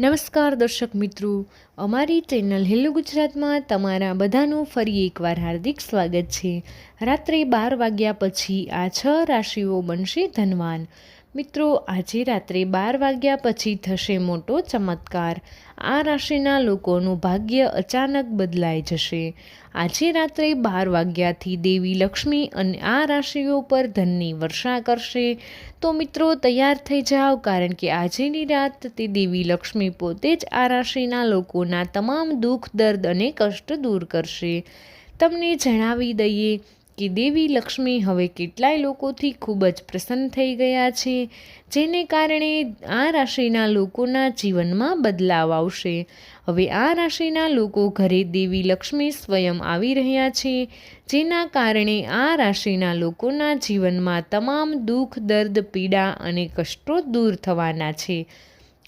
નમસ્કાર દર્શક મિત્રો. અમારી ચેનલ હેલો ગુજરાતમાં તમારા બધાનું ફરી એકવાર હાર્દિક સ્વાગત છે. રાત્રે બાર વાગ્યા પછી આ છ રાશિઓ બનશે ધનવાન. મિત્રો, આજે રાત્રે બાર વાગ્યા પછી થશે મોટો ચમત્કાર. આ રાશિના લોકોનું ભાગ્ય અચાનક બદલાઈ જશે. આજે રાત્રે બાર વાગ્યાથી દેવી લક્ષ્મી અને આ રાશિઓ પર ધનની વર્ષા કરશે. તો મિત્રો, તૈયાર થઈ જાઓ, કારણ કે આજેની રાત તે દેવી લક્ષ્મી પોતે જ આ રાશિના લોકોના તમામ દુઃખ, દર્દ અને કષ્ટ દૂર કરશે. તમને જણાવી દઈએ કે દેવી લક્ષ્મી હવે કેટલાય લોકોથી ખૂબ જ પ્રસન્ન થઈ ગયા છે, જેને કારણે આ રાશિના લોકોના જીવનમાં બદલાવ આવશે. હવે આ રાશિના લોકો ઘરે દેવી લક્ષ્મી સ્વયં આવી રહ્યા છે, જેના કારણે આ રાશિના લોકોના જીવનમાં તમામ દુઃખ, દર્દ, પીડા અને કષ્ટો દૂર થવાના છે.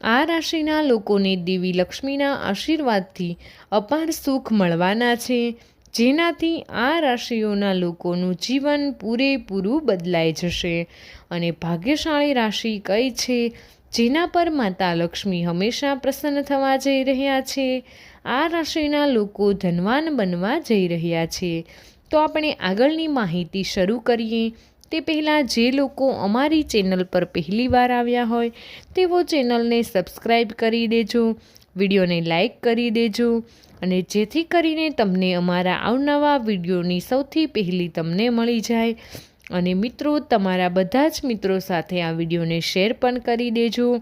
આ રાશિના લોકોને દેવી લક્ષ્મીના આશીર્વાદથી અપાર સુખ મળવાના છે. જેનાથી આ રાશિઓના લોકોનું જીવન પૂરેપૂરું બદલાઈ જશે. અને ભાગ્યશાળી રાશિ કઈ છે? જેના પર માતા લક્ષ્મી હંમેશા પ્રસન્ન થવા જઈ રહ્યા છે. આ રાશિના લોકો ધનવાન બનવા જઈ રહ્યા છે. તો આપણે આગળની માહિતી શરૂ કરીએ. તે પહેલાં જે લોકો અમારી ચેનલ પર પહેલીવાર આવ્યા હોય તેઓ ચેનલને સબસ્ક્રાઈબ કરી દેજો. વિડીયોને લાઈક કરી દેજો અને જેથી કરીને તમને અમારા આવનવા વિડીયોની સૌથી પહેલી તમને મળી જાય. અને મિત્રો, તમારા બધા જ મિત્રો સાથે આ વિડીયોને શેર પણ કરી દેજો.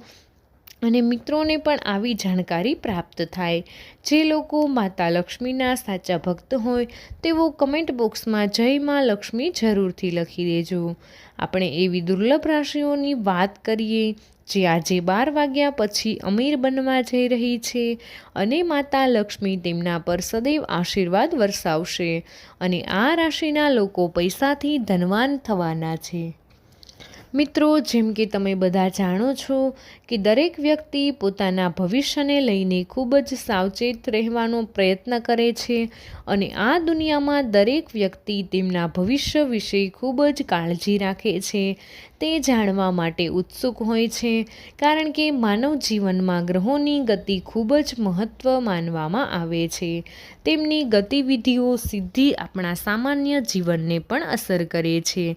અને મિત્રોને પણ આવી જાણકારી પ્રાપ્ત થાય. જે લોકો માતા લક્ષ્મીના સાચા ભક્ત હોય, તેઓ કમેન્ટ બોક્સમાં જય માં લક્ષ્મી જરૂરથી લખી દેજો. આપણે એવી દુર્લભ રાશિઓની વાત કરીએ જે આજે બાર વાગ્યા પછી અમીર બનવા જઈ રહી છે અને માતા લક્ષ્મી તેમના પર સદૈવ આશીર્વાદ વરસાવશે અને આ રાશિના લોકો પૈસાથી ધનવાન થવાના છે. મિત્રો, જેમ કે તમે બધા જાણો છો કે દરેક વ્યક્તિ પોતાના ભવિષ્યને લઈને ખૂબ જ સાવચેત રહેવાનો પ્રયત્ન કરે છે અને આ દુનિયામાં દરેક વ્યક્તિ તેમના ભવિષ્ય વિશે ખૂબ જ કાળજી રાખે છે. તે જાણવા માટે ઉત્સુક હોય છે કારણ કે માનવ જીવનમાં ગ્રહોની ગતિ ખૂબ જ મહત્ત્વ માનવામાં આવે છે. તેમની ગતિવિધિઓ સીધી આપણા સામાન્ય જીવનને પણ અસર કરે છે.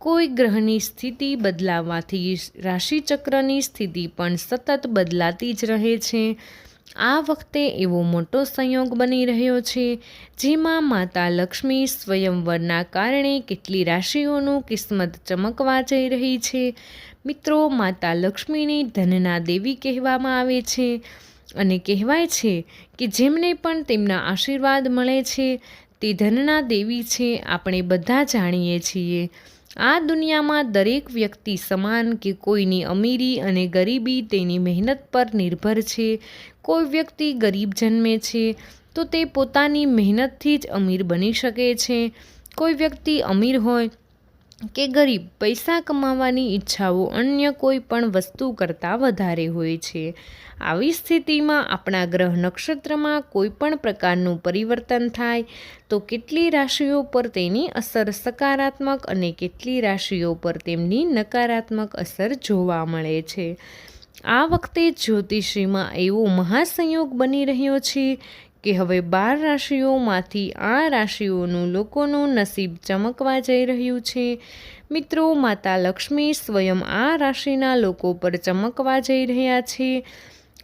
કોઈ ગ્રહની સ્થિતિ બદલાવાથી રાશિચક્રની સ્થિતિ પણ સતત બદલાતી જ રહે છે. આ વખતે એવો મોટો સંયોગ બની રહ્યો છે, જેમાં માતા લક્ષ્મી સ્વયંવરના કારણે કેટલી રાશિઓનું કિસ્મત ચમકવા જઈ રહી છે. મિત્રો, માતા લક્ષ્મીની ધનના દેવી કહેવામાં આવે છે અને કહેવાય છે કે જેમને પણ તેમના આશીર્વાદ મળે છે, તે ધનના દેવી છે, આપણે બધા જાણીએ છીએ. આ દુનિયામાં દરેક વ્યક્તિ સમાન કે કોઈની અમીરી અને ગરીબી તેની મહેનત પર નિર્ભર છે. કોઈ વ્યક્તિ ગરીબ જન્મે છે, તો તે પોતાની મહેનતથી જ અમીર બની શકે છે. કોઈ વ્યક્તિ અમીર હોય કે ગરીબ પૈસા કમાવાની ઈચ્છાઓ અન્ય કોઈ પણ વસ્તુ કરતાં વધારે હોય છે. આવી સ્થિતિમાં આપણા ગ્રહ નક્ષત્રમાં કોઈ પણ પ્રકારનું પરિવર્તન થાય તો કેટલી રાશિઓ પર તેની અસર સકારાત્મક અને કેટલી રાશિઓ પર તેમની નકારાત્મક અસર જોવા મળે છે. આ વખતે જ્યોતિષીમાં એવો મહાસંયોગ બની રહ્યો છે કે હવે બાર રાશિઓમાંથી આ રાશિઓનું લોકોનું નસીબ ચમકવા જઈ રહ્યું છે. મિત્રો, માતા લક્ષ્મી સ્વયં આ રાશિના લોકો પર ચમકવા જઈ રહ્યા છે.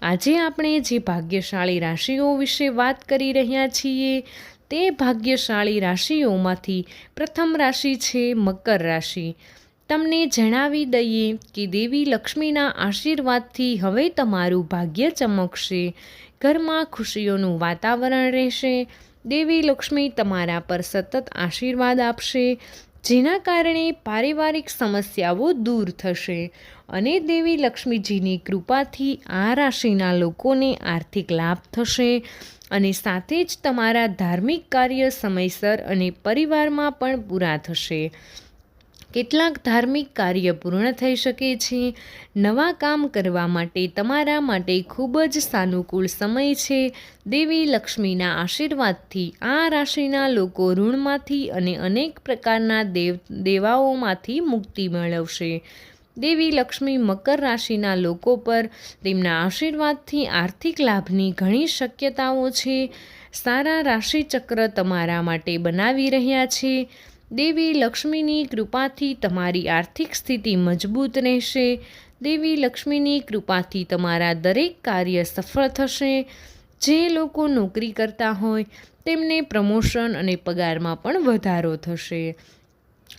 આજે આપણે જે ભાગ્યશાળી રાશિઓ વિશે વાત કરી રહ્યા છીએ, તે ભાગ્યશાળી રાશિઓમાંથી પ્રથમ રાશિ છે મકર રાશિ. તમને જણાવી દઈએ કે દેવી લક્ષ્મીના આશીર્વાદથી હવે તમારું ભાગ્ય ચમકશે. ઘરમાં ખુશીઓનું વાતાવરણ રહેશે. દેવી લક્ષ્મી તમારા પર સતત આશીર્વાદ આપશે, જેના કારણે પારિવારિક સમસ્યાઓ દૂર થશે અને દેવી લક્ષ્મીજીની કૃપાથી આ રાશિના લોકોને આર્થિક લાભ થશે અને સાથે જ તમારા ધાર્મિક કાર્ય સમયસર અને પરિવારમાં પણ પૂરા થશે. કેટલાક ધાર્મિક કાર્ય પૂર્ણ થઈ શકે છે. નવા કામ કરવા માટે તમારા માટે ખૂબ જ સાનુકૂળ સમય છે. દેવી લક્ષ્મીના આશીર્વાદથી આ રાશિના લોકો ઋણમાંથી અને અનેક પ્રકારના દેવ, દેવાઓમાંથી મુક્તિ મેળવશે. દેવી લક્ષ્મી મકર રાશિના લોકો પર તેમના આશીર્વાદથી આર્થિક લાભની ઘણી શક્યતાઓ છે. સારા રાશિચક્ર તમારા માટે બનાવી રહ્યા છે. દેવી લક્ષ્મીની કૃપાથી તમારી આર્થિક સ્થિતિ મજબૂત રહેશે. દેવી લક્ષ્મીની કૃપાથી તમારા દરેક કાર્ય સફળ થશે. જે લોકો નોકરી કરતા હોય, તેમને પ્રમોશન અને પગારમાં પણ વધારો થશે.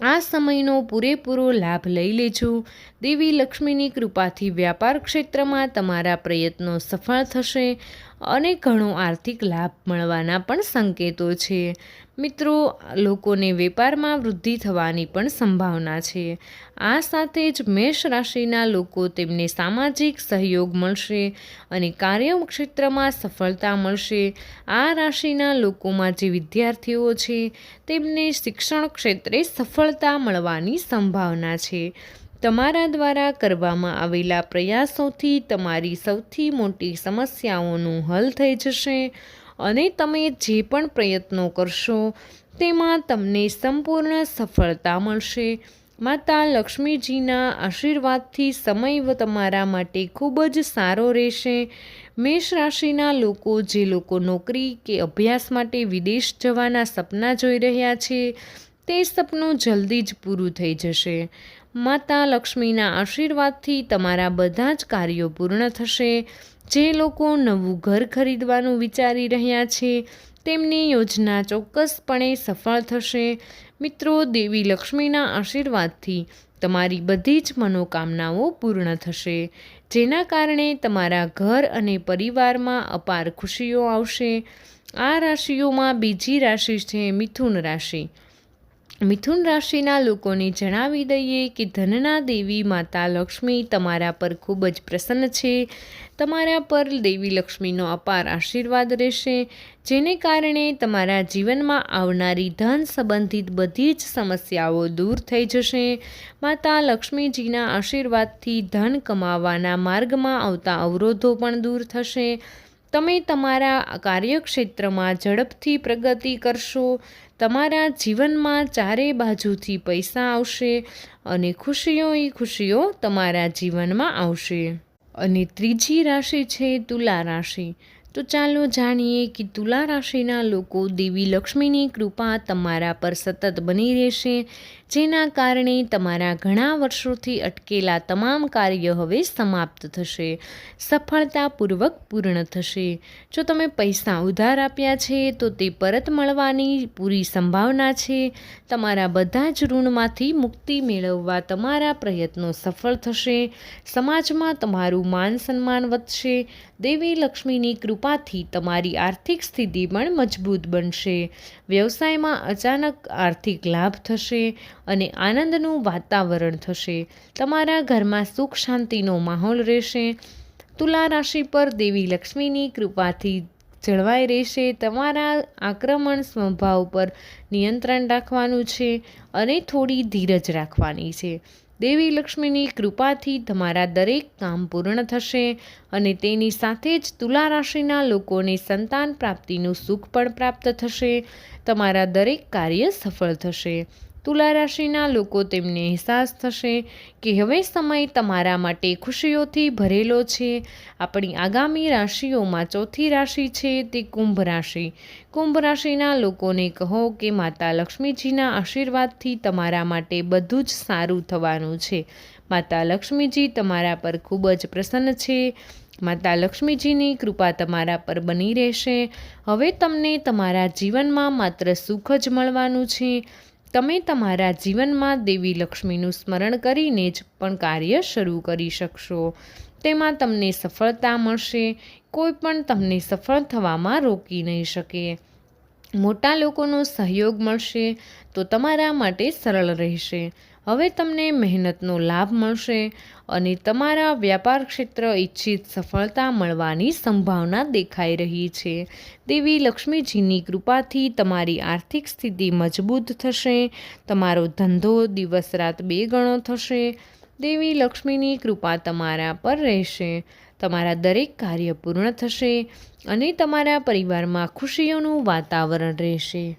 આ સમયનો પૂરેપૂરો લાભ લઈ લેજો. દેવી લક્ષ્મીની કૃપાથી વ્યાપાર ક્ષેત્રમાં તમારા પ્રયત્નો સફળ થશે અને ઘણો આર્થિક લાભ મળવાના પણ સંકેતો છે. મિત્રો, લોકોને વેપારમાં વૃદ્ધિ થવાની પણ સંભાવના છે. આ સાથે જ મેષ રાશિના લોકો તેમને સામાજિક સહયોગ મળશે અને કાર્યક્ષેત્રમાં સફળતા મળશે. આ રાશિના લોકોમાં જે વિદ્યાર્થીઓ છે, તેમને શિક્ષણ ક્ષેત્રે સફળતા મળવાની સંભાવના છે. તમારા દ્વારા કરવામાં આવેલા પ્રયાસોથી તમારી સૌથી મોટી સમસ્યાઓનું હલ થઈ જશે. અને તમે જે પણ પ્રયત્નો કરશો, તેમાં તમને સંપૂર્ણ સફળતા મળશે. માતા લક્ષ્મીજીના આશીર્વાદથી સમય તમારા માટે ખૂબ જ સારો રહેશે. મેષ રાશિના લોકો જે લોકો નોકરી કે અભ્યાસ માટે વિદેશ જવાના સપના જોઈ રહ્યા છે, તે સપનું જલ્દી જ પૂરું થઈ જશે. માતા લક્ષ્મીના આશીર્વાદથી તમારા બધા જ કાર્યો પૂર્ણ થશે. જે લોકો નવું ઘર ખરીદવાનું વિચારી રહ્યા છે, તેમની યોજના ચોક્કસપણે સફળ થશે. મિત્રો, દેવી લક્ષ્મીના આશીર્વાદથી તમારી બધી જ મનોકામનાઓ પૂર્ણ થશે, જેના કારણે તમારા ઘર અને પરિવારમાં અપાર ખુશીઓ આવશે. આ રાશિઓમાં બીજી રાશિ છે મિથુન રાશિ. મિથુન રાશિના લોકોને જણાવી દઈએ કે ધનના દેવી માતા લક્ષ્મી તમારા પર ખૂબ જ પ્રસન્ન છે. તમારા પર દેવી લક્ષ્મીનો અપાર આશીર્વાદ રહેશે, જેને કારણે તમારા જીવનમાં આવનારી ધન સંબંધિત બધી જ સમસ્યાઓ દૂર થઈ જશે. માતા લક્ષ્મીજીના આશીર્વાદથી ધન કમાવાના માર્ગમાં આવતા અવરોધો પણ દૂર થશે. તમે તમારા કાર્યક્ષેત્રમાં ઝડપથી પ્રગતિ કરશો. તમારા જીવનમાં ચારે બાજુથી પૈસા આવશે અને ખુશીઓ એ ખુશીઓ તમારા જીવનમાં આવશે. અને ત્રીજી રાશિ છે તુલા રાશિ. તો ચાલો જાણીએ કે તુલા રાશિના લોકો દેવી લક્ષ્મીની કૃપા તમારા પર સતત બની રહેશે જેના કારણે તમારા ઘણા વર્ષોથી અટકેલા તમામ કાર્ય હવે સમાપ્ત થશે. સફળતાપૂર્વક પૂર્ણ થશે. જો તમે પૈસા ઉધાર આપ્યા છે, તો તે પરત મળવાની પૂરી સંભાવના છે. તમારા બધા જ ઋણમાંથી મુક્તિ મેળવવા તમારા પ્રયત્નો સફળ થશે. સમાજમાં તમારું માન સન્માન વધશે. દેવી લક્ષ્મીની કૃપાથી તમારી આર્થિક સ્થિતિ પણ મજબૂત બનશે. વ્યવસાયમાં અચાનક આર્થિક લાભ થશે. અને આનંદનું વાતાવરણ થશે. તમારા ઘરમાં સુખ શાંતિનો માહોલ રહેશે. તુલા રાશિ પર દેવી લક્ષ્મીની કૃપાથી જળવાઈ રહેશે. તમારા આક્રમણ સ્વભાવ પર નિયંત્રણ રાખવાનું છે અને થોડી ધીરજ રાખવાની છે. દેવી લક્ષ્મીની કૃપાથી તમારા દરેક કામ પૂર્ણ થશે અને તેની સાથે જ તુલા રાશિના લોકોને સંતાન પ્રાપ્તિનું સુખ પણ પ્રાપ્ત થશે. તમારા દરેક કાર્ય સફળ થશે. તુલા રાશિના લોકો તેમને અહેસાસ થશે કે હવે સમય તમારા માટે ખુશીઓથી ભરેલો છે. આપણી આગામી રાશિઓમાં ચોથી રાશિ છે તે કુંભ રાશિ. કુંભ રાશિના લોકોને કહો કે માતા લક્ષ્મીજીના આશીર્વાદથી તમારા માટે બધું જ સારું થવાનું છે. માતા લક્ષ્મીજી તમારા પર ખૂબ જ પ્રસન્ન છે. માતા લક્ષ્મીજીની કૃપા તમારા પર બની રહેશે. હવે તમને તમારા જીવનમાં માત્ર સુખ જ મળવાનું છે. તમે તમારા જીવનમાં દેવી લક્ષ્મીનું સ્મરણ કરીને જ પણ કાર્ય શરૂ કરી શકશો. તેમાં તમને સફળતા મળશે. કોઈ પણ તમને સફળ થવામાં રોકી નહીં શકે. મોટા લોકોનો સહયોગ મળશે તો તમારા માટે સરળ રહેશે. હવે તમને મહેનતનો લાભ મળશે. અને તમારા વ્યાપાર ક્ષેત્ર ઈચ્છિત સફળતા મળવાની સંભાવના દેખાઈ રહી છે. દેવી લક્ષ્મીજીની કૃપાથી તમારી આર્થિક સ્થિતિ મજબૂત થશે, તમારો ધંધો દિવસ રાત બે ગણો થશે, દેવી લક્ષ્મીની કૃપા તમારા પર રહેશે, તમારા દરેક કાર્ય પૂર્ણ થશે અને તમારા પરિવારમાં ખુશીઓનું વાતાવરણ રહેશે.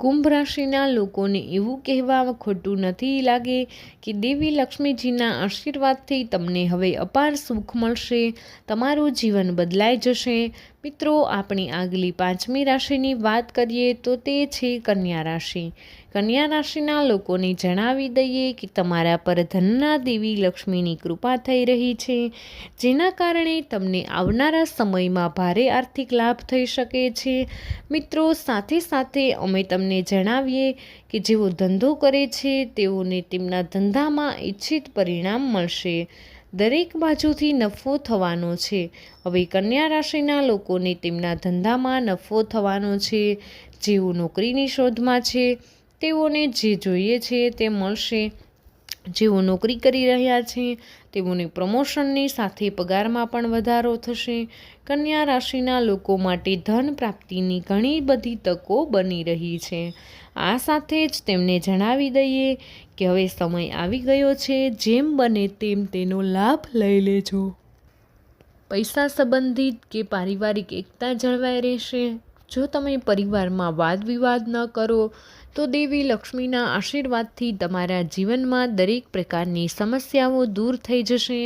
કુંભ રાશિના લોકોને એવું કહેવા ખોટું નથી લાગે કે દેવી લક્ષ્મીજીના આશીર્વાદથી તમને હવે અપાર સુખ મળશે, તમારું જીવન બદલાઈ જશે. મિત્રો, આપણી આગલી પાંચમી રાશિની વાત કરીએ તો તે છે કન્યા રાશિ. કન્યા રાશિના લોકોને જણાવી દઈએ કે તમારા પર ધનના દેવી લક્ષ્મીની કૃપા થઈ રહી છે, જેના કારણે તમને આવનારા સમયમાં ભારે આર્થિક લાભ થઈ શકે છે. મિત્રો, સાથે સાથે અમે તમને જણાવીએ કે જેઓ ધંધો કરે છે, તેઓને તેમના ધંધામાં ઈચ્છિત પરિણામ મળશે. દરેક બાજુથી નફો થવાનો છે. હવે કન્યા રાશિના લોકોને તેમના ધંધામાં નફો થવાનો છે. જેઓ નોકરીની શોધમાં છે તેઓને જે જોઈએ છે તે મળશે. જેઓ નોકરી કરી રહ્યા છે, તેઓને પ્રમોશનની સાથે પગારમાં પણ વધારો થશે. કન્યા રાશિના લોકો માટે ધન પ્રાપ્તિની ઘણી બધી તકો બની રહી છે. આ સાથે જ તેમને જણાવી દઈએ કે હવે સમય આવી ગયો છે, જેમ બને તેમ તેનો લાભ લઈ લેજો. પૈસા સંબંધિત કે પારિવારિક એકતા જળવાઈ રહેશે. જો તમે પરિવારમાં વાદ વિવાદ ન કરો, તો દેવી લક્ષ્મીના આશીર્વાદથી તમારા જીવનમાં દરેક પ્રકારની સમસ્યાઓ દૂર થઈ જશે.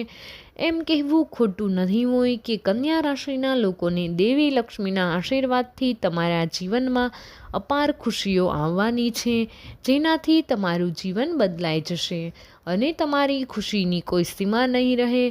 એમ કહેવું ખોટું નહીં હોય કે કન્યા રાશિના લોકોને દેવી લક્ષ્મીના આશીર્વાદથી તમારા જીવનમાં અપાર ખુશીઓ આવવાની છે, જેનાથી તમારું જીવન બદલાઈ જશે અને તમારી ખુશીની કોઈ સીમા નહીં રહે.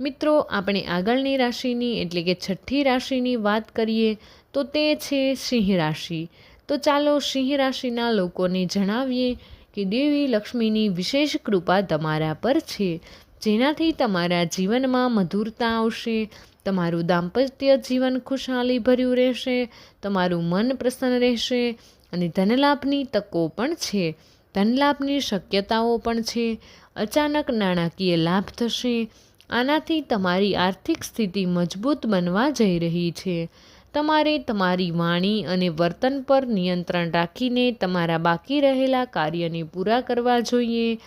મિત્રો, આપણે આગળની રાશિની, એટલે કે છઠ્ઠી રાશિની વાત કરીએ, તો તે છે સિંહ રાશિ. તો ચાલો સિંહ રાશિના લોકોને જણાવીએ કે દેવી લક્ષ્મીની વિશેષ કૃપા તમારા પર છે. જેનાથી તમારા જીવનમાં મધુરતા આવશે, તમારું દાંપત્ય જીવન ખુશહાલી ભર્યું રહેશે, તમારું મન પ્રસન્ન રહેશે, અને ધનલાભની તકો પણ છે. ધનલાભની શક્યતાઓ પણ છે. અચાનક નાણાકીય લાભ થશે આનાથી તમારી આર્થિક સ્થિતિ મજબૂત બનવા જઈ રહી છે. તમારે તમારી વાણી અને વર્તન પર નિયંત્રણ રાખીને તમારા બાકી રહેલા કાર્યને પૂરા કરવા જોઈએ.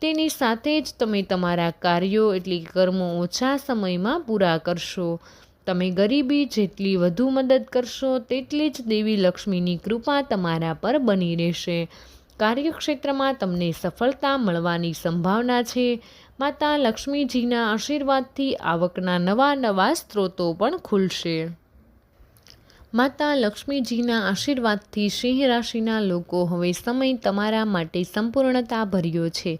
તેની સાથે જ તમે તમારા કાર્યો એટલે કર્મો ઓછા સમયમાં પૂરા કરશો. તમે ગરીબી જેટલી વધુ મદદ કરશો તેટલી જ દેવી લક્ષ્મીની કૃપા તમારા પર બની રહેશે. કાર્યક્ષેત્રમાં તમને સફળતા મળવાની સંભાવના છે. માતા લક્ષ્મીજીના આશીર્વાદથી આવકના નવા નવા સ્ત્રોતો પણ ખુલશે. માતા લક્ષ્મીજીના આશીર્વાદથી સિંહ રાશિના લોકો હવે સમય તમારા માટે સંપૂર્ણતા ભર્યો છે.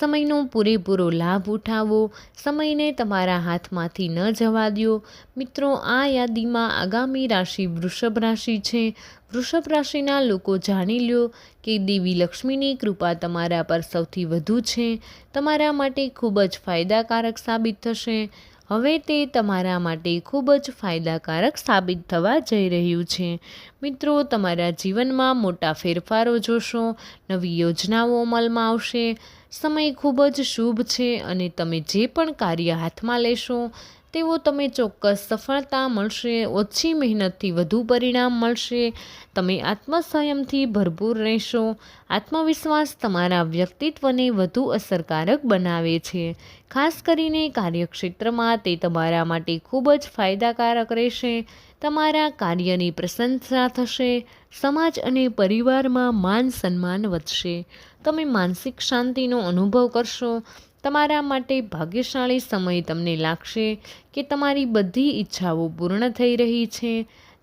સમયનો પૂરેપૂરો લાભ ઉઠાવો. સમયને તમારા હાથમાંથી ન જવા દો. મિત્રો, આ યાદીમાં આગામી રાશિ વૃષભ રાશિ છે. વૃષભ રાશિના લોકો જાણી લ્યો કે દેવી લક્ષ્મીની કૃપા તમારા પર સૌથી વધુ છે. તમારા માટે ખૂબ જ ફાયદાકારક સાબિત થશે. હવે તે તમારા માટે ખૂબ જ ફાયદાકારક સાબિત થવા જઈ રહ્યું છે. મિત્રો, તમારા જીવનમાં મોટા ફેરફારો જોશો, નવી યોજનાઓ અમલમાં આવશે, સમય ખૂબ જ શુભ છે અને તમે જે પણ કાર્ય હાથમાં લેશો તેવો તમે ચોક્કસ સફળતા મળશે, ઓછી મહેનતથી વધુ પરિણામ મળશે, તમે આત્મસંયમથી ભરપૂર રહેશો. આત્મવિશ્વાસ તમારા વ્યક્તિત્વને વધુ અસરકારક બનાવે છે. ખાસ કરીને કાર્યક્ષેત્રમાં તે તમારા માટે ખૂબ જ ફાયદાકારક રહેશે. તમારા કાર્યની પ્રશંસા થશે. સમાજ અને પરિવારમાં માન સન્માન વધશે. તમે માનસિક શાંતિનો અનુભવ કરશો. તમારા માટે ભાગ્યશાળી સમય તમને લાગશે કે તમારી બધી ઈચ્છાઓ પૂર્ણ થઈ રહી છે.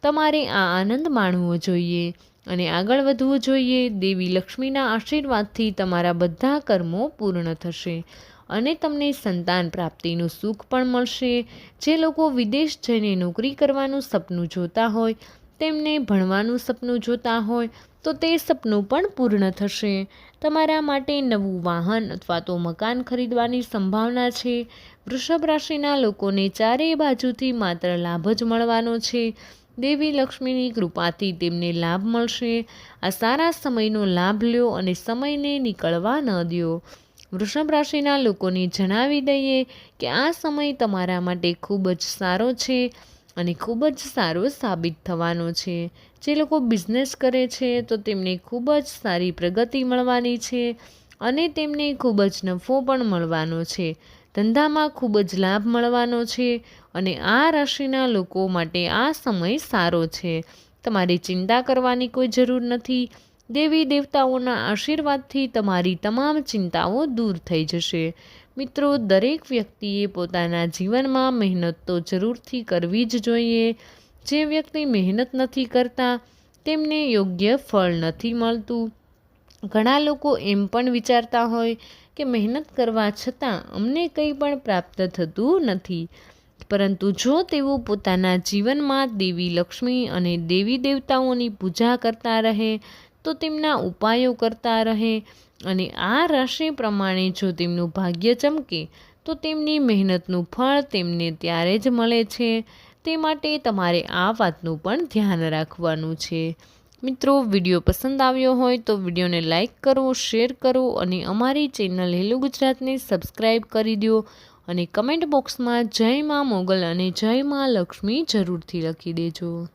તમારે આ આનંદ માણવો જોઈએ અને આગળ વધવું જોઈએ. દેવી લક્ષ્મીના આશીર્વાદથી તમારા બધા કર્મો પૂર્ણ થશે અને તમને સંતાન પ્રાપ્તિનું સુખ પણ મળશે. જે લોકો વિદેશ જઈને નોકરી કરવાનું સપનું જોતા હોય, તેમને ભણવાનું સપનું જોતા હોય તો તે સપનું પણ પૂર્ણ થશે. તમારા માટે નવું વાહન અથવા તો મકાન ખરીદવાની સંભાવના છે. વૃષભ રાશિના લોકોને ચારેય બાજુથી માત્ર લાભ જ મળવાનો છે. દેવી લક્ષ્મીની કૃપાથી તેમને લાભ મળશે. આ સારા સમયનો લાભ લ્યો અને સમયને નીકળવા ન દો વૃષભ રાશિના લોકોને જણાવી દઈએ કે આ સમય તમારા માટે ખૂબ જ સારો છે. અને ખૂબ જ સારો સાબિત થવાનો છે. જે લોકો બિઝનેસ કરે છે, તો તેમને ખૂબ જ સારી પ્રગતિ મળવાની છે અને તેમને ખૂબ જ નફો પણ મળવાનો છે. ધંધામાં ખૂબ જ લાભ મળવાનો છે અને આ રાશિના લોકો માટે આ સમય સારો છે. તમારે ચિંતા કરવાની કોઈ જરૂર નથી. દેવી દેવતાઓના આશીર્વાદથી તમારી તમામ ચિંતાઓ દૂર થઈ જશે. મિત્રો, દરેક વ્યક્તિએ પોતાના જીવનમાં મહેનત તો જરૂરથી કરવી જ જોઈએ. જે વ્યક્તિ મહેનત નથી કરતા, તેમને યોગ્ય ફળ નથી મળતું. ઘણા લોકો એમ પણ વિચારતા હોય કે મહેનત કરવા છતાં અમને કંઈ પણ પ્રાપ્ત થતું નથી. પરંતુ જો તેઓ પોતાના જીવનમાં દેવી લક્ષ્મી અને દેવી દેવતાઓની પૂજા કરતા રહે, તો તેમના ઉપાયો કરતા રહે અને આ રાશિ પ્રમાણે જો તેમનું ભાગ્ય ચમકે, તો તેમની મહેનતનું ફળ તેમને ત્યારે જ મળે છે. તે માટે તમારે આ વાતનું પણ ધ્યાન રાખવાનું છે. મિત્રો, વીડિયો પસંદ આવ્યો હોય તો વિડીયોને લાઇક કરો, શેર કરો અને અમારી ચેનલ હેલો ગુજરાતને સબસ્ક્રાઈબ કરી દો અને કમેન્ટ બોક્સમાં જય માં મોગલ અને જય માં લક્ષ્મી જરૂરથી લખી દેજો.